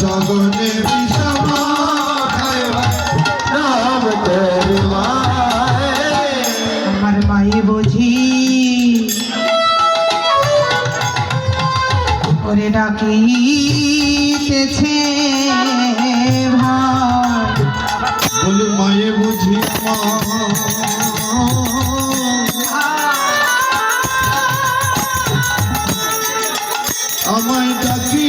সগনে বিষমা নাম তেরি আমার মাই বুঝি। ওরে ডাকিতেছে ভাই। বলে মায়ে বুঝি মা আমায় ডাকি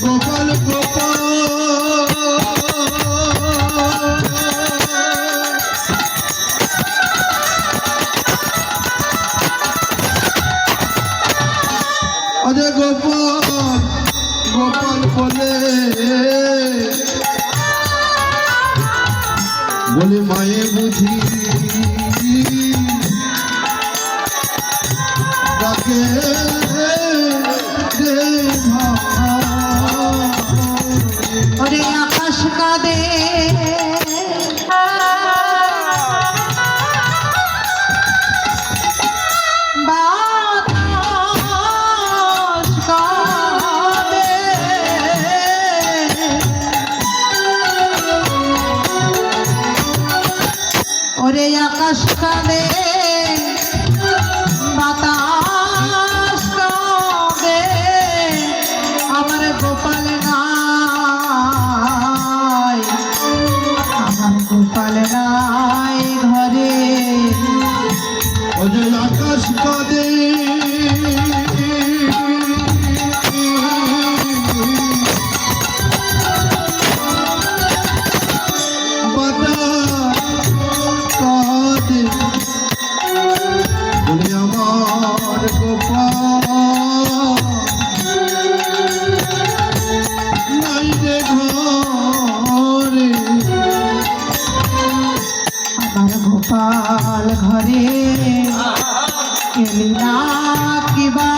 গোপাল গোপাল। অজয় গোপাল গোপাল বলে। বলে মায়ে বুঝি ডাকে ওরে আকাশ কাঁদে বাতাস কাঁদে আমার গোপাল নাই, আমার গোপাল নাই ঘরে। অজয় আকাশ কাঁদে গোপাল ঘরে এলি কিবা